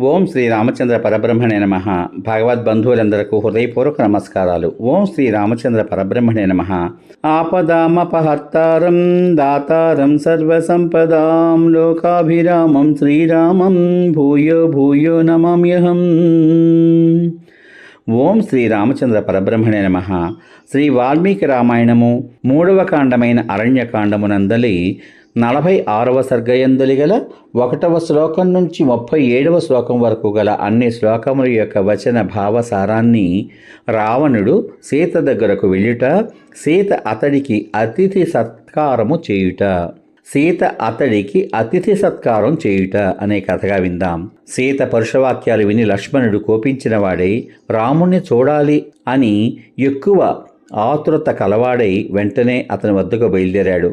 ఓం శ్రీ రామచంద్ర పరబ్రహ్మణే నమ. భగవద్ బంధువులందరకు హృదయపూర్వక నమస్కారాలు. ఓం శ్రీ రామచంద్ర పరబ్రహ్మణే నమ. ఆపదామపహర్తారం దాతారం సర్వసంపదాం లోకాభిరామం శ్రీరామం భూయో భూయో నమామ్యహం. ఓం శ్రీ రామచంద్ర పరబ్రహ్మణే నమ. శ్రీ వాల్మీకి రామాయణము మూడవ కాండమైన అరణ్యకాండమునందలి నలభై ఆరవ సర్గయందులి గల ఒకటవ శ్లోకం నుంచి ముప్పై ఏడవ శ్లోకం వరకు గల అన్ని శ్లోకముల యొక్క వచన భావసారాన్ని రావణుడు సీత దగ్గరకు వెళ్ళుట సీత అతడికి అతిథి సత్కారము చేయుట సీత అతడికి అతిథి సత్కారం చేయుట అనే కథగా విందాం. సీత పరుషవాక్యాలు విని లక్ష్మణుడు కోపించిన వాడై రాముణ్ణి చూడాలి అని ఎక్కువ ఆతురత కలవాడై వెంటనే అతని వద్దకు బయలుదేరాడు.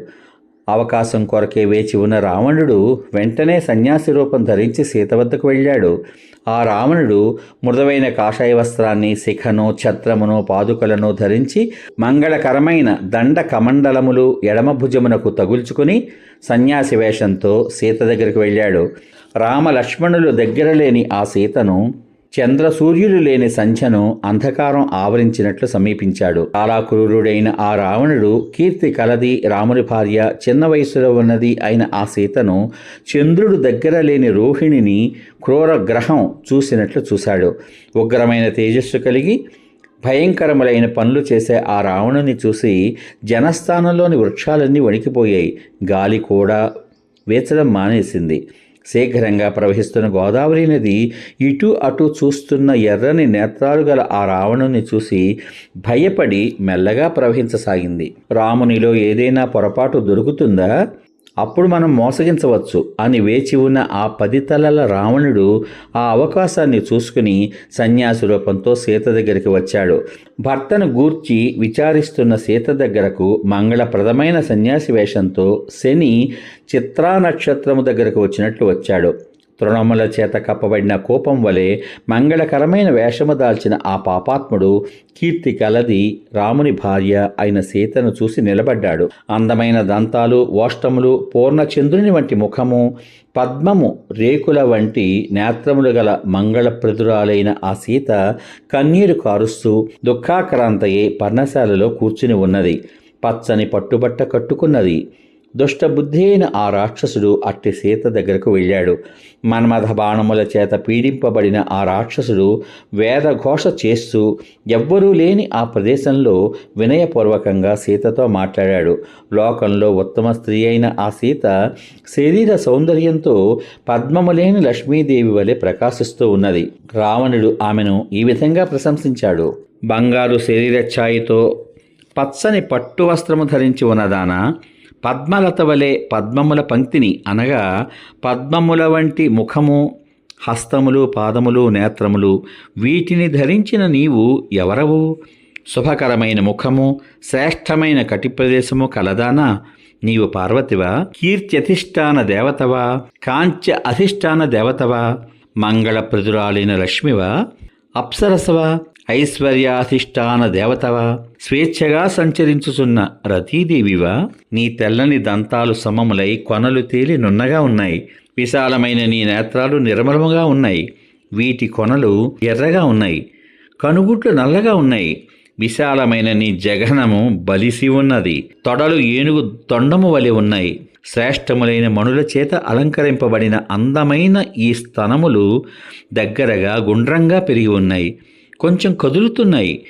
అవకాశం కొరకే వేచి ఉన్న రావణుడు వెంటనే సన్యాసి రూపం ధరించి సీత వద్దకు వెళ్ళాడు. ఆ రావణుడు మృదువైన కాషాయ వస్త్రాన్ని శిఖను ఛత్రమును పాదుకలను ధరించి మంగళకరమైన దండ కమండలములు ఎడమ భుజమునకు తగుల్చుకుని సన్యాసి వేషంతో సీత దగ్గరికి వెళ్ళాడు. రామ లక్ష్మణులు దగ్గర లేని ఆ సీతను చంద్ర సూర్యులు లేని సంధ్యను అంధకారం ఆవరించినట్లు సమీపించాడు. చాలా క్రూరుడైన ఆ రావణుడు కీర్తి కలది రాముని భార్య చిన్న వయసులో ఉన్నది అయిన ఆ సీతను చంద్రుడు దగ్గర లేని రోహిణిని క్రూర గ్రహం చూసినట్లు చూశాడు. ఉగ్రమైన తేజస్సు కలిగి భయంకరములైన పనులు చేసే ఆ రావణుని చూసి జనస్థానంలోని వృక్షాలన్నీ వణికిపోయాయి. గాలి కూడా వేచడం మానేసింది. శీఘ్రంగా ప్రవహిస్తున్న గోదావరి నది ఇటు అటు చూస్తున్న ఎర్రని నేత్రాలు గల ఆ రావణుని చూసి భయపడి మెల్లగా ప్రవహించసాగింది. రామునిలో ఏదైనా పొరపాటు దొరుకుతుందా? అప్పుడు మనం మోసగించవచ్చు అని వేచి ఉన్న ఆ పది తలల రావణుడు ఆ అవకాశాన్ని చూసుకుని సన్యాసి రూపంతో సీత దగ్గరికి వచ్చాడు. భర్తను గూర్చి విచారిస్తున్న సీత దగ్గరకు మంగళప్రదమైన సన్యాసి వేషంతో శని చిత్రా నక్షత్రము దగ్గరకు వచ్చినట్లు వచ్చాడు. తృణముల చేత కప్పబడిన కోపం వలె మంగళకరమైన వేషము దాల్చిన ఆ పాపాత్ముడు కీర్తి కలది రాముని భార్య అయిన సీతను చూసి నిలబడ్డాడు. అందమైన దంతాలు ఓష్టములు పూర్ణచంద్రుని వంటి ముఖము పద్మము రేకుల వంటి నేత్రములు గల మంగళప్రదురాలైన ఆ సీత కన్నీరు కారుస్తూ దుఃఖాక్రాంతయే పర్ణశాలలో కూర్చుని ఉన్నది. పచ్చని పట్టుబట్ట కట్టుకున్నది. దుష్టబుద్ధి అయిన ఆ రాక్షసుడు అట్టి సీత దగ్గరకు వెళ్ళాడు. మన్మథ బాణముల చేత పీడింపబడిన ఆ రాక్షసుడు వేదఘోష చేస్తూ ఎవ్వరూ లేని ఆ ప్రదేశంలో వినయపూర్వకంగా సీతతో మాట్లాడాడు. లోకంలో ఉత్తమ స్త్రీ అయిన ఆ సీత శరీర సౌందర్యంతో పద్మము లేని లక్ష్మీదేవి వలె ప్రకాశిస్తూ ఉన్నది. రావణుడు ఆమెను ఈ విధంగా ప్రశంసించాడు. బంగారు శరీర ఛాయితో పచ్చని పట్టు వస్త్రము ధరించి ఉన్నదానా? పద్మలత వలె పద్మముల పంక్తిని అనగా పద్మముల వంటి ముఖము హస్తములు పాదములు నేత్రములు వీటిని ధరించిన నీవు ఎవరవు? శుభకరమైన ముఖము శ్రేష్టమైన కటి ప్రదేశము కలదానా? నీవు పార్వతివా? కీర్త్యధిష్టాన దేవతవా? కాంత్య అధిష్టాన దేవతవా? మంగళప్రదురాలైన లక్ష్మివా? అప్సరసవా? ఐశ్వర్యాధిష్టాన దేవతవా స్వేచ్ఛగా సంచరించుచున్న రతీదేవివా నీ తెల్లని దంతాలు సమములై కొనలు తేలి నున్నగా ఉన్నాయి. విశాలమైన నీ నేత్రాలు నిర్మలముగా ఉన్నాయి. వీటి కొనలు ఎర్రగా ఉన్నాయి. కనుగుట్లు నల్లగా ఉన్నాయి. విశాలమైన నీ జగనము బలిసి ఉన్నది. తొడలు ఏనుగు తొండము వలె ఉన్నాయి. శ్రేష్టములైన మణుల చేత అలంకరింపబడిన అందమైన ఈ స్తనములు దగ్గరగా గుండ్రంగా పెరిగి ఉన్నాయి. కొంచెం కదులుతున్నాయి.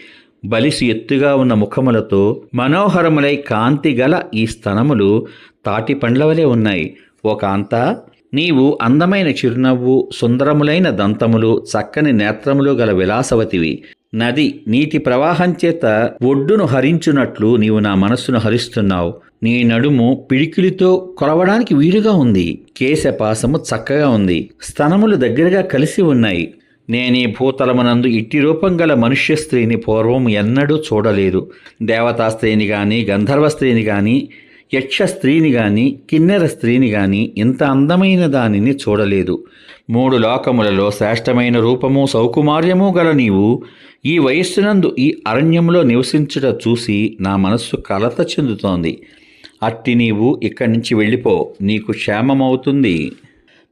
బలిసి ఎత్తుగా ఉన్న ముఖములతో మనోహరములై కాంతి గల ఈ స్తనములు తాటి పండ్లవలే ఉన్నాయి. ఒక అంతా నీవు అందమైన చిరునవ్వు సుందరములైన దంతములు చక్కని నేత్రములు గల విలాసవతివి. నది నీటి ప్రవాహం చేత ఒడ్డును హరించున్నట్లు నీవు నా మనస్సును హరిస్తున్నావు. నీ నడుము పిడికిలితో కొలవడానికి వీలుగా ఉంది. కేశపాసము చక్కగా ఉంది. స్తనములు దగ్గరగా కలిసి ఉన్నాయి. నేనీ భూతలమునందు ఇట్టి రూపం గల మనుష్య స్త్రీని పూర్వం ఎన్నడూ చూడలేదు. దేవతా స్త్రీని గాని గంధర్వ స్త్రీని గాని యక్ష స్త్రీని గాని కిన్నెర స్త్రీని గాని ఇంత అందమైన దానిని చూడలేదు. మూడు లోకములలో శ్రేష్టమైన రూపము సౌకుమార్యము గల నీవు ఈ వయస్సునందు ఈ అరణ్యంలో నివసించుట చూసి నా మనస్సు కలత చెందుతోంది. అట్టి నీవు ఇక్కడి నుంచి వెళ్ళిపో నీకు క్షేమమవుతుంది.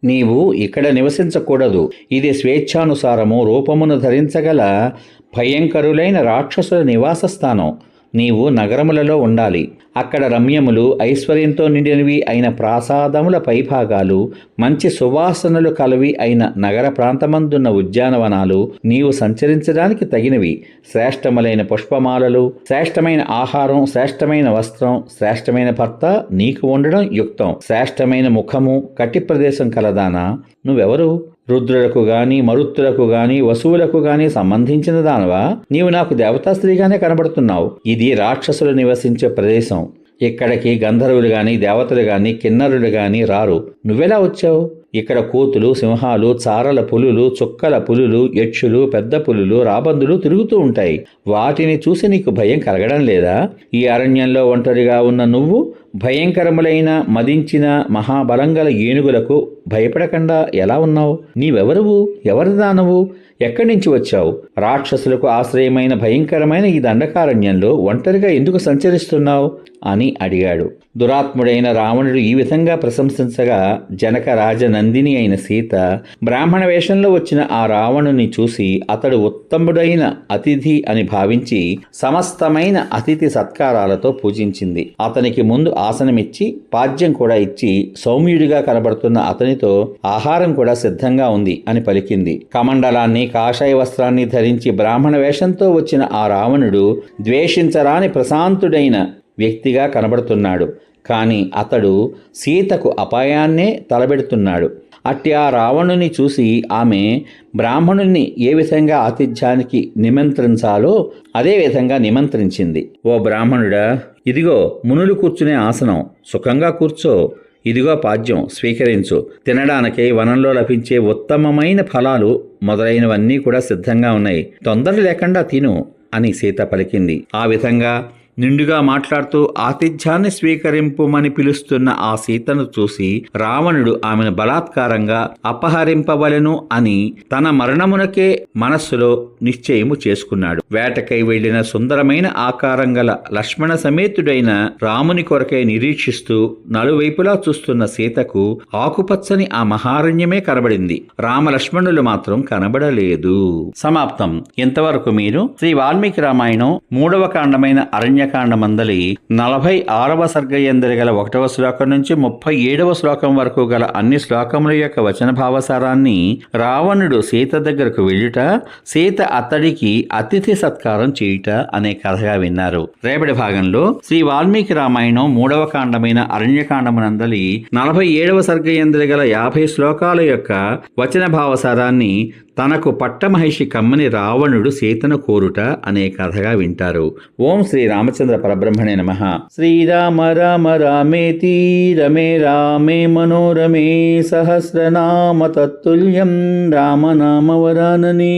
నీవు ఇక్కడ నివసించకూడదు. ఇది స్వేచ్ఛానుసారము రూపమును ధరించగల భయంకరులైన రాక్షసుల నివాస స్థానం నీవు నగరములలో ఉండాలి. అక్కడ రమ్యములు ఐశ్వర్యంతో నిండినవి అయిన ప్రాసాదముల పైభాగాలు మంచి సువాసనలు కలవి అయిన నగర ప్రాంతమందున్న ఉద్యానవనాలు నీవు సంచరించడానికి తగినవి. శ్రేష్టములైన పుష్పమాలలు శ్రేష్టమైన ఆహారం శ్రేష్టమైన వస్త్రం శ్రేష్టమైన భర్త నీకు ఉండడం యుక్తం. శ్రేష్టమైన ముఖము కట్టి ప్రదేశం కలదానా? నువ్వెవరు? రుద్రులకు గాని మరుత్తులకు గాని వసువులకు గాని సంబంధించిన దానవా? నీవు నాకు దేవతాస్త్రీగానే కనబడుతున్నావు. ఇది రాక్షసులు నివసించే ప్రదేశం. ఇక్కడికి గంధర్వులు గాని దేవతలు గాని కిన్నరులు గాని రారు. నువ్వెలా వచ్చావు? ఇక్కడ కోతులు సింహాలు చారల పులులు చుక్కల పులులు యక్షులు పెద్ద పులులు రాబందులు తిరుగుతూ ఉంటాయి. వాటిని చూసి నీకు భయం కలగడం లేదా? ఈ అరణ్యంలో ఒంటరిగా ఉన్న నువ్వు భయంకరములైన మదించిన మహాబలంగల ఏనుగులకు భయపడకుండా ఎలా ఉన్నావు? నీవెవరువు? ఎవరి దానవు? ఎక్కడి నుంచి వచ్చావు? రాక్షసులకు ఆశ్రయమైన భయంకరమైన ఈ దండకారణ్యంలో ఒంటరిగా ఎందుకు సంచరిస్తున్నావు? అని అడిగాడు. దురాత్ముడైన రావణుడు ఈ విధంగా ప్రశంసించగా జనక రాజనందిని అయిన సీత బ్రాహ్మణ వేషంలో వచ్చిన ఆ రావణుని చూసి అతడు ఉత్తముడైన అతిథి అని భావించి సమస్తమైన అతిథి సత్కారాలతో పూజించింది. అతనికి ముందు ఆసనమిచ్చి పాద్యం కూడా ఇచ్చి సౌమ్యుడిగా కనబడుతున్న అతనితో ఆహారం కూడా సిద్ధంగా ఉంది అని పలికింది. కమండలాన్ని కాషాయ వస్త్రాన్ని ధరించి బ్రాహ్మణ వేషంతో వచ్చిన ఆ రావణుడు ద్వేషించరాని ప్రశాంతుడైన వ్యక్తిగా కనబడుతున్నాడు. కానీ అతడు సీతకు అపాయాన్నే తలబెడుతున్నాడు. అట్టి ఆ రావణుని చూసి ఆమె బ్రాహ్మణుణ్ణి ఏ విధంగా ఆతిథ్యానికి నిమంత్రించాలో అదే విధంగా నిమంత్రించింది. ఓ బ్రాహ్మణుడా ఇదిగో మునులు కూర్చునే ఆసనం. సుఖంగా కూర్చో. ఇదిగో పాద్యం స్వీకరించు. తినడానికి వనంలో లభించే ఉత్తమమైన ఫలాలు మొదలైనవన్నీ కూడా సిద్ధంగా ఉన్నాయి. తొందర లేకుండా తిను అని సీత పలికింది. ఆ విధంగా నిండుగా మాట్లాడుతూ ఆతిథ్యాన్ని స్వీకరింపుమని పిలుస్తున్న ఆ సీతను చూసి రావణుడు ఆమెను బలాత్కారంగా అపహరింపవలెను అని తన మరణమునకే మనస్సులో నిశ్చయము చేసుకున్నాడు. వేటకై వెళ్ళిన సుందరమైన ఆకారం గల లక్ష్మణ సమేతుడైన రాముని కొరకై నిరీక్షిస్తూ నలువైపులా చూస్తున్న సీతకు ఆకుపచ్చని ఆ మహారణ్యమే కనబడింది. రామలక్ష్మణులు మాత్రం కనబడలేదు. సమాప్తం. ఇంతవరకు మీరు శ్రీ వాల్మీకి రామాయణం మూడవ కాండమైన అరణ్యకాండమందలి నలభై ఆరవ సర్గయందరి గల ఒకటవ శ్లోకం నుంచి ముప్పై ఏడవ శ్లోకం వరకు గల అన్ని శ్లోకముల యొక్క వచన భావసారాన్ని రావణుడు సీత దగ్గరకు వెళ్ళుట సీత అతడికి అతిథి సత్కారం చేయుట అనే కథగా విన్నారు. రేపటి భాగంలో శ్రీ వాల్మీకి రామాయణం మూడవ కాండమైన అరణ్యకాండమునందలి నలభై ఏడవ సర్గయందరి గల యాభై శ్లోకాల యొక్క వచన భావసారాన్ని తనకు పట్టమహిషి కమ్మని రావణుడు సీతను కోరుట అనే కథగా వింటారు. ఓం శ్రీ రామచంద్ర పరబ్రహ్మణే నమ. శ్రీరామ రామ రామేతి రమే రామే మనోరమే సహస్రనామ తత్తుల్యం రామనామ వరానని.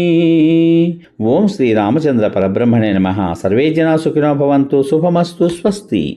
ఓం శ్రీ రామచంద్ర పరబ్రహ్మణే నమ. సర్వే జనా సుఖినో భవంతు. శుభమస్తు. స్వస్తి.